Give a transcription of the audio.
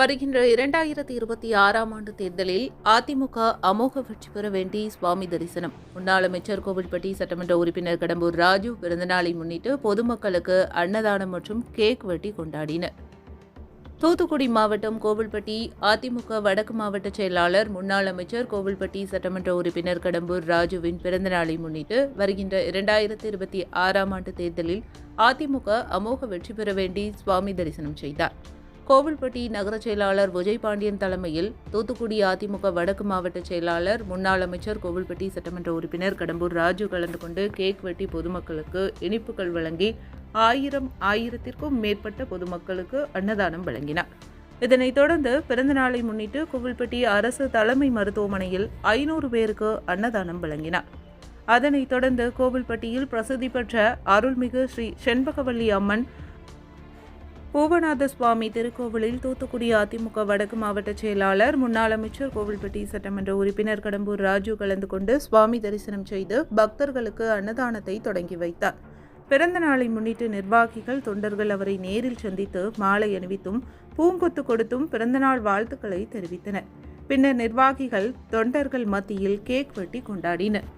வருகின்ற இரண்டாயிரத்தி இருபத்தி ஆறாம் ஆண்டு தேர்தலில் அதிமுக அமோக வெற்றி பெற வேண்டி சுவாமி தரிசனம். முன்னாள் அமைச்சர் கோவில்பட்டி சட்டமன்ற உறுப்பினர் கடம்பூர் ராஜு பிறந்தநாளை முன்னிட்டு பொதுமக்களுக்கு அன்னதானம் மற்றும் கேக் வெட்டி கொண்டாடினர். தூத்துக்குடி மாவட்டம் கோவில்பட்டி அதிமுக வடக்கு மாவட்ட செயலாளர் முன்னாள் அமைச்சர் கோவில்பட்டி சட்டமன்ற உறுப்பினர் கடம்பூர் ராஜுவின் பிறந்தநாளை முன்னிட்டு வருகின்ற இரண்டாயிரத்தி இருபத்தி ஆறாம் ஆண்டு தேர்தலில் அதிமுக அமோக வெற்றி பெற வேண்டி சுவாமி தரிசனம் செய்தார். கோவில்பட்டி நகர செயலாளர் விஜய் பாண்டியன் தலைமையில் தூத்துக்குடி அதிமுக வடக்கு மாவட்ட செயலாளர் முன்னாள் அமைச்சர் கோவில்பட்டி சட்டமன்ற உறுப்பினர் கடம்பூர் ராஜு கலந்து கொண்டு கேக் வெட்டி பொதுமக்களுக்கு இனிப்புகள் வழங்கி ஆயிரம் ஆயிரத்திற்கும் மேற்பட்ட பொதுமக்களுக்கு அன்னதானம் வழங்கினார். இதனைத் தொடர்ந்து பிறந்தநாளை முன்னிட்டு கோவில்பட்டி அரசு தலைமை மருத்துவமனையில் ஐநூறு பேருக்கு அன்னதானம் வழங்கினார். அதனைத் தொடர்ந்து கோவில்பட்டியில் பிரசித்தி பெற்ற அருள்மிகு ஸ்ரீ செண்பகவல்லி அம்மன் பூவநாத சுவாமி திருக்கோவிலில் தூத்துக்குடி அதிமுக வடக்கு மாவட்ட செயலாளர் முன்னாள் அமைச்சர் கோவில்பட்டி சட்டமன்ற உறுப்பினர் கடம்பூர் ராஜு கலந்து கொண்டு சுவாமி தரிசனம் செய்து பக்தர்களுக்கு அன்னதானத்தை தொடங்கி வைத்தார். பிறந்த நாளை முன்னிட்டு நிர்வாகிகள் தொண்டர்கள் அவரை நேரில் சந்தித்து மாலை அணிவித்தும் பூங்கொத்து கொடுத்தும் பிறந்தநாள் வாழ்த்துக்களை தெரிவித்தனர். பின்னர் நிர்வாகிகள் தொண்டர்கள் மத்தியில் கேக் வெட்டி கொண்டாடினர்.